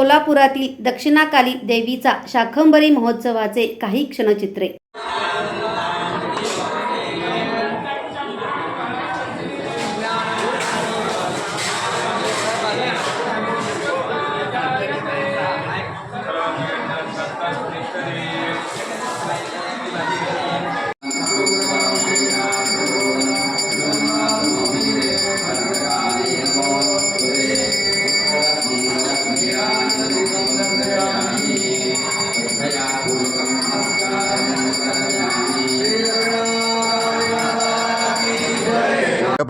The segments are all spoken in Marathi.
सोलापुरातील दक्षिणाकाली देवीचा शाखंबरी महोत्सवाचे काही क्षणचित्रे.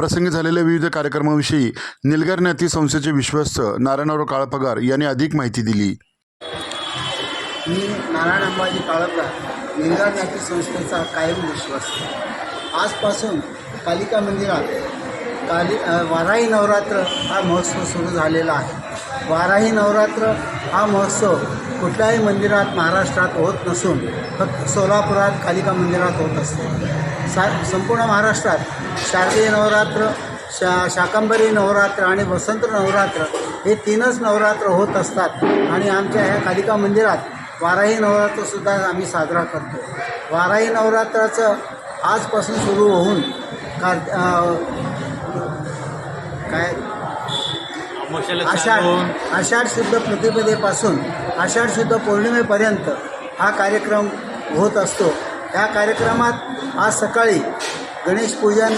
याप्रसंगी झालेल्या विविध कार्यक्रमाविषयी निलगार ज्ञाती संस्थेचे विश्वस्त नारायणराव काळपगार यांनी अधिक माहिती दिली. मी नारायण अंबाजी काळपगार निलगार ज्ञाती संस्थेचा कायम विश्वस्त. आजपासून कालिका मंदिरात काली वाराही नवरात्र हा महोत्सव सुरू झालेला आहे. वाराही नवरात्र हा महोत्सव कुठल्याही मंदिरात महाराष्ट्रात होत नसून फक्त सोलापुरात कालिका मंदिरात होत असतो. सा संपूर्ण महाराष्ट्रात शारदीय नवरात्र शा शाकंबरी नवरात्र आणि वसंत नवरात्र हे तीनच नवरात्र होत असतात. आणि आमच्या ह्या कालिका मंदिरात वाराही नवरात्रसुद्धा आम्ही साजरा करतो. वाराही नवरात्राचं आजपासून सुरू होऊन अ, काय? आषाढ आषाढ शुद्ध प्रतिपदेपासून आषाढ शुद्ध पौर्णिमेपर्यंत हा कार्यक्रम होत असतो. ह्या कार्यक्रमात आज सकाळी गणेश पूजन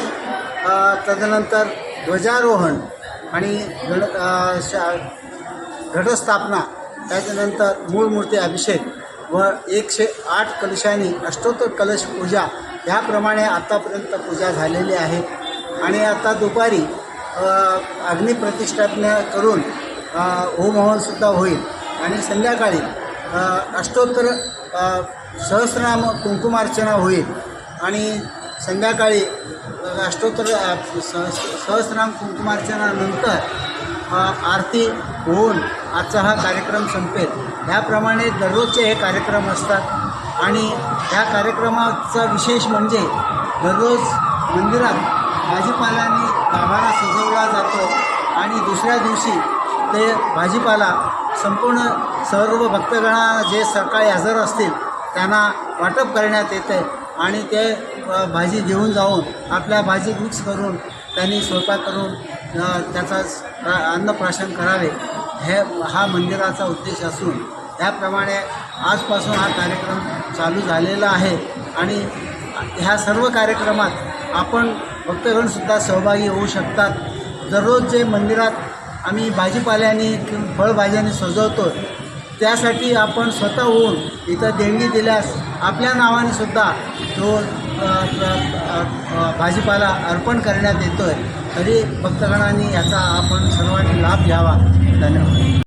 त्याच्यानंतर ध्वजारोहण आणि गण शा घटस्थापना त्याच्यानंतर मूळ मूर्ती अभिषेक व एकशे आठ कलशांनी अष्टोत्तर कलश पूजा ह्याप्रमाणे आत्तापर्यंत पूजा झालेली आहे. आणि आता दुपारी अग्निप्रतिष्ठापना करून अ, होईल. आणि संध्याकाळी अष्टोत्तर सहस्रनाम कुंकुमार्चना होईल. आणि संध्याकाळी राष्ट्रोत्तर अष्टोत्तर सहस्रनाम कुंकुमार्चनानंतर आरती होऊन आजचा हा कार्यक्रम संपेल. ह्याप्रमाणे दररोजचे हे कार्यक्रम असतात. आणि ह्या कार्यक्रमाचा विशेष म्हणजे दररोज मंदिरात भाजीपाल्याने गाभारा सजवला जातो आणि दुसऱ्या दिवशी ते भाजीपाला संपूर्ण सर्व भक्तगणा जे सकाळी हजर असतील त्यांना वाटप करण्यात येते आणि ते भाजी घेऊन जाऊन आपल्या भाजी मिक्स करून त्यांनी स्वयंपाक करून त्याचा अन्नप्राशन करावे हे हा मंदिराचा उद्देश असून त्याप्रमाणे आजपासून हा कार्यक्रम चालू झालेला आहे. आणि ह्या सर्व कार्यक्रमात आपण भक्तगणसुद्धा सहभागी होऊ शकतात. दररोज जे मंदिरात आम्ही भाजीपाल्याने किंवा फळभाज्यांनी सजवतो त्यासाठी आपण स्वतः होऊन इथं देणगी दिल्यास आपल्या नावाने सुद्धा तो भाजीपाला अर्पण करण्यात येतो आहे तरी भक्तगणांनी याचा आपण सर्वांनी लाभ घ्यावा. धन्यवाद.